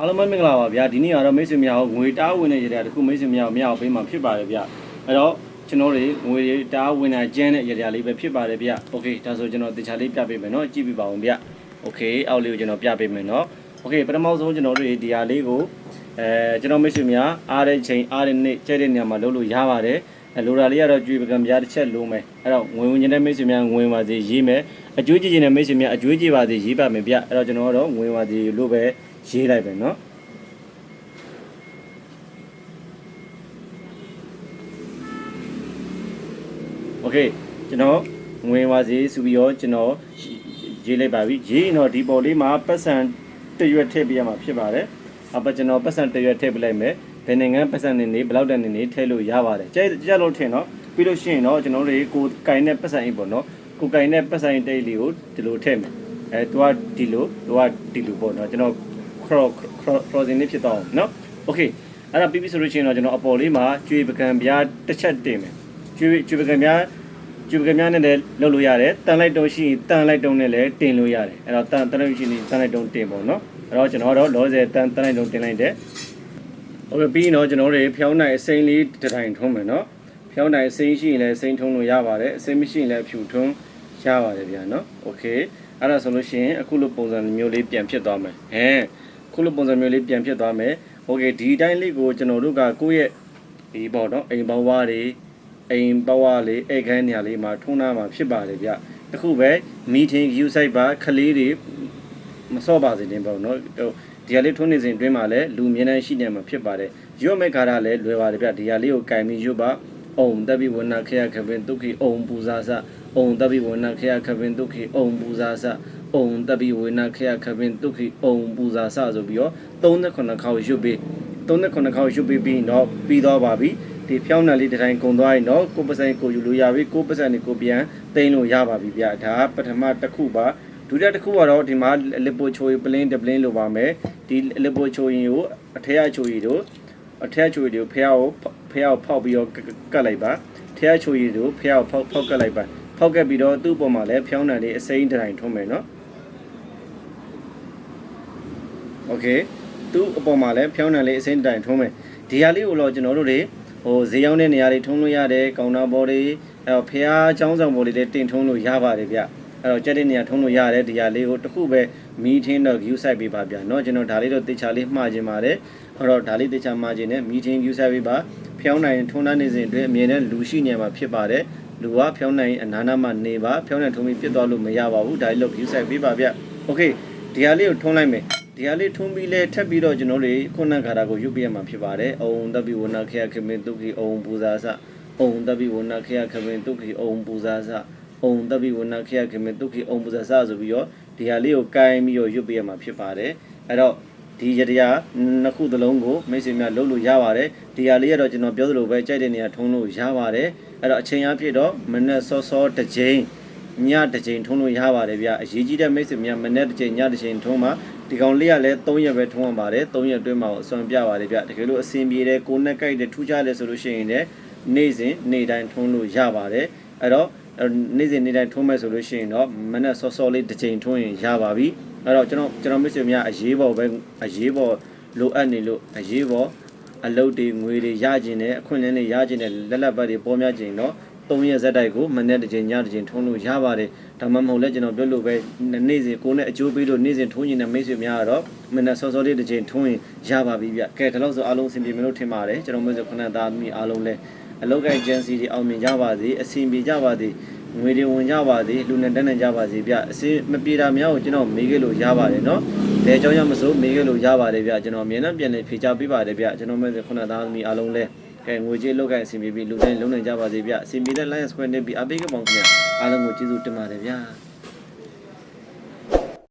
အားလုံးပဲမင်္ဂလာပါဗျာဒီနေ့ကတော့မိတ်ဆွေများကိုငွေတားဝင်တဲ့ရတဲ့တခုမိတ်ဆွေများကိုမရအောင်ပေးမှာဖြစ်ပါတယ်ဗျအဲ့တော့ကျွန်တော်တွေငွေတွေတားဝင်တာကျန်းတဲ့ရတဲ့လေးပဲဖြစ်ပါတယ်ဗျโอเคဒါဆိုကျွန်တော်တခြားလေးပြပေးမယ်เนาะကြည့်ပြပါအောင်ဗျโอเคအောက်လေးကိုကျွန်တော်ပြပေးမယ်เนาะโอเคပထမဆုံးကျွန်တော်တို့ဒီဟာလေးကိုအဲကျွန်တော်မိတ်ဆွေများအားတဲ့ချိန်အားတဲ့နေ့ကျဲတဲ့နေရာမှာလုပ်လို့ရပါတယ်အဲလိုတာလေးကတော့ကြွေပကံပြားတစ်ချက်လုံးမယ်အဲ့တော့ငွေဝင်နေတဲ့မိတ်ဆွေများငွေပါစေရေးမယ်အကျွေးကြည့်နေတဲ့မိတ်ဆွေများအကျွေးကြည့်ပါစေရေးပါမယ်ဗျအဲ့တော့ကျွန်တော်ကတော့ငွေပါစေလို့ပဲ ရေးလိုက်ပဲเนาะ โอเคကျွန်တော်ငွေပါစေဆိုပြီးတော့ကျွန်တော်ရေးလိုက်ပါပြီရေးရင်တော့ဒီပေါ်လေးမှာပတ်စံတရွက်ထည့်ပေးရမှာဖြစ်ပါတယ်အပကျွန်တော်ပတ်စံတရွက်ထည့်ပေးလိုက်မယ်ဘယ်နိုင်ငံပတ်စံနေနေဘယ်လောက်တန်နေနေထည့်လို့ရပါတယ်ကြိုက်ကြက်လို့ထင်တော့ပြီးလို့ရှိရင်တော့ကျွန်တော်တို့ကိုကင်တဲ့ပတ်စံအိတ်ပေါ့နော်ကိုကင်တဲ့ပတ်စံအိတ်တိတ်လေးကိုဒီလိုထည့်မယ်အဲသူကဒီလိုသူကဒီလိုပေါ့နော်ကျွန်တော် cross crossing လေးဖြစ်တော့အောင်နော်โอเคအဲ့ဒါပြီးပြီဆိုလို့ရှိရင်တော့ကျွန်တော်အပေါ်လေးမှာကျွေပကံပြားတစ်ချက်တင်မယ်ကျွေကျွေပကံပြား ကျူပကများနဲ့လည်းလုပ်လို့ရတယ်တန်လိုက်တုံးရှိရင်တန်လိုက်တုံးနဲ့လည်းတင်လို့ရတယ်အဲ့တော့တန်တန်လိုက်ရှိရင်တန်လိုက်တုံးတင်ပေါ့နော်အဲ့တော့ကျွန်တော်တော့လောဆယ်တန်တန်လိုက်တုံးတင်လိုက်တယ်ဟုတ်ပြီပြီးရင်တော့ကျွန်တော်တို့ဖျောင်းနိုင်အစိမ်းလေးတစ်ထိုင်ထုံးမယ်နော်ဖျောင်းနိုင်အစိမ်းရှိရင်လည်းအစိမ်းထုံးလို့ရပါတယ်အစိမ်းမရှိရင်လည်းအဖြူထုံးရပါတယ်ဗျာနော်โอเคအဲ့ဒါဆိုလို့ရှိရင်အခုလိုပုံစံမျိုးလေးပြန်ဖြစ်သွားမယ်ဟမ်အ ခုလိုပုံစံမျိုးလေးပြန်ဖြစ်သွားမယ်โอเคဒီတိုင်းလေးကိုကျွန်တော်တို့ကကိုယ့်ရဲ့ဒီပေါ့နော်အိမ်ပေါဝါးတွေ အိမ်ဘဝလေးအိတ်ခန်းနေရာလေးမှာထုံးနာမှာဖြစ်ပါတယ်ဗျတခုပဲ meeting view site ပါခလေးတွေမစော့ပါစေတင်ပေါ့နော်ဟိုဒီဟာလေးထုံးနေစဉ်အတွင်းမှာလည်းလူမြင်နိုင်ရှိနေမှာဖြစ်ပါတယ်ရွတ်မဲ့ခါရလည်းလွယ်ပါတယ်ဗျဒီဟာလေးကိုကင်ပြီးရွတ်ပါ အုံတပိဝနာခေယခပင်ဒုက္ခိအုံပူဇာစအုံတပိဝနာခေယခပင်ဒုက္ခိအုံပူဇာစအုံတပိဝနာခေယခပင်ဒုက္ခိအုံပူဇာစဆိုပြီးတော့39ခေါက်ရွတ်ပြီး39ခေါက်ရွတ်ပြီးပြီးတော့ပြီးတော့ပါပြီဒီဖြောင်းနယ်လေးတစ်တိုင်းကုံသွားရင်တော့ကိုပစံကိုယူလို့ရပြီကိုပစံကိုပြန်သိမ်းလို့ရပါပြီဗျဒါပထမတစ်ခုပါဒုတိယတစ်ခုကတော့ဒီမှာလစ်ပိုချိုရီပလင်းဒပလင်းလိုပါမယ်ဒီလစ်ပိုချိုရီကိုအထက်အချိုရီတို့ အထက်ချိုရီတို့ဖះကိုဖះကိုဖောက်ပြီးတော့ကတ်လိုက်ပါထက်ချိုရီတို့ဖះကိုဖောက်ဖောက်ကတ်လိုက်ပါဖောက်ကတ်ပြီးတော့သူ့ပေါ်မှာလည်းဖြောင်းနယ်လေးအစိမ်းတစ်တိုင်းထုံးမယ်နော်โอเคသူ့အပေါ်မှာလည်းဖြောင်းနယ်လေးအစိမ်းတစ်တိုင်းထုံးမယ်ဒီဟာလေးကိုတော့ကျွန်တော်တို့တွေဟိုဈေးရောက်တဲ့နေရာတွေထုံးလို့ရတယ်ကောင်တာဘော်တွေအဲတော့ဖះเจ้าဆောင်ဘော်တွေလည်းတင်ထုံးလို့ရပါတယ်ဗျအဲ့တော့ကြက်တဲ့နေရာထုံးလို့ရတယ်ဒီဟာလေးကိုတစ်ခုပဲမီထင်းတော့ view site ပေးပါဗျเนาะကျွန်တော်ဒါလေးတော့တေချာလေးမှားခြင်းပါတယ် အဲ့တော့ဒါလေးတေချာမှာခြင်းနဲ့ meeting user ပေးပါဖျောင်းနိုင်ထုံးတမ်းနေစဉ်အတွင်းအမြဲတမ်းလူရှိနေမှာဖြစ်ပါတယ်လူကဖျောင်းနိုင်အနာနာမှာနေပါဖျောင်းနိုင်ထုံးပြီးပြစ်သွားလို့မရပါဘူးဒါလေးလို့ user ပေးပါဗျ okay ဒီဟာလေးကိုထုံးလိုက်မယ်ဒီဟာလေးထုံးပြီးလဲထပ်ပြီးတော့ကျွန်တော်တို့ခုနကကာတာကိုယူပြရမှာဖြစ်ပါတယ်အုံတပ်ပြီးဝနာခေယခမင်းတုခိအုံပူဇာစအုံတပ်ပြီးဝနာခေယခမင်းတုခိအုံပူဇာစအုံတပ်ပြီးဝနာခေယခမင်းတုခိအုံပူဇာစဆိုပြီးတော့ဒီဟာလေးကိုကိုင်းပြီးတော့ယူပြရမှာဖြစ်ပါတယ်အဲ့တော့ ဒီရတရားနှစ်ခုသလုံးကိုမိတ်ဆွေများလုပ်လို့ရပါတယ်။ဒီဟာလေးကတော့ကျွန်တော်ပြောသလိုပဲကြိုက်တဲ့နေရာထုံးလို့ရပါတယ်။အဲ့တော့အချိန်အပြည့်တော့မနက်စောစောတစ်ချိန်ညတစ်ချိန်ထုံးလို့ရပါတယ်ဗျအရေးကြီးတဲ့မိတ်ဆွေများမနေ့တစ်ချိန်ညတစ်ချိန်ထုံးမှာဒီကောင်လေးကလည်း3ရက်ပဲထုံးရပါတယ်3ရက်အတွင်းမှာအစွမ်းပြပါတယ်ဗျတကယ်လို့အဆင်ပြေတယ်ကိုယ်နဲ့ကြိုက်တယ်ထူးခြားတယ်ဆိုလို့ရှိရင်လည်းနေ့စဉ်နေ့တိုင်းထုံးလို့ရပါတယ်အဲ့တော့နေ့စဉ်နေ့တိုင်းထုံးမယ်ဆိုလို့ရှိရင်တော့မနေ့စောစောလေးတစ်ချိန်ထုံးရင်ရပါပြီ အဲ့တော့ကျွန်တော်ကျွန်တော်မိတ်ဆွေများအရေးပေါ်ပဲအရေးပေါ်လိုအပ်နေလို့အရေးပေါ်အလုပ်တွေငွေတွေရကျင်တယ်အခွင့်အလမ်းတွေရကျင်တယ်လက်လက်ပတ်တွေပေါ်များကျင်တော့3ရက်ဇက်တိုက်ကိုမနေ့တစ်ချိန်ညတစ်ချိန်ထုံးလို့ရပါတယ်ဒါမှမဟုတ်လဲကျွန်တော်ပြောလို့ပဲနေ့စဉ်ကိုနဲ့အကျိုးပေးလို့နေ့စဉ်ထုံးနေတဲ့မိတ်ဆွေများကတော့မနေ့စောစောလေးတစ်ချိန်ထုံးရင်ရပါပြီဗျကဲဒါလို့ဆိုအားလုံးအဆင်ပြေမလို့ထင်ပါတယ်ကျွန်တော်မိတ်ဆွေခုနသားသမီးအားလုံးလဲအလောက်ကဂျန်စီတွေအောင်မြင်ကြပါစေအဆင်ပြေကြပါစေ ငွေတွေဝင်ကြပါစေလူနဲ့တက်နေကြပါစေဗျအစင်မပြေတာများကိုကျွန်တော်မေးခဲ့လို့ရပါတယ်နော်ဘယ်ကြောင့်ရမစိုးမေးခဲ့လို့ရပါတယ်ဗျကျွန်တော်အမြဲတမ်းပြန်လည်ဖြေချပေးပါတယ်ဗျကျွန်တော်မိတ်ဆွေခုနသားသမီးအားလုံးလဲကဲငွေကြေးလောက်ကအဆင်ပြေပြီးလူတိုင်းလုံးနိုင်ကြပါစေဗျအဆင်ပြေတဲ့ line square နဲ့ပြီးအပိတ်ကပေါင်းခင်ဗျအားလုံးကိုကျေးဇူးတင်ပါတယ်ဗျာ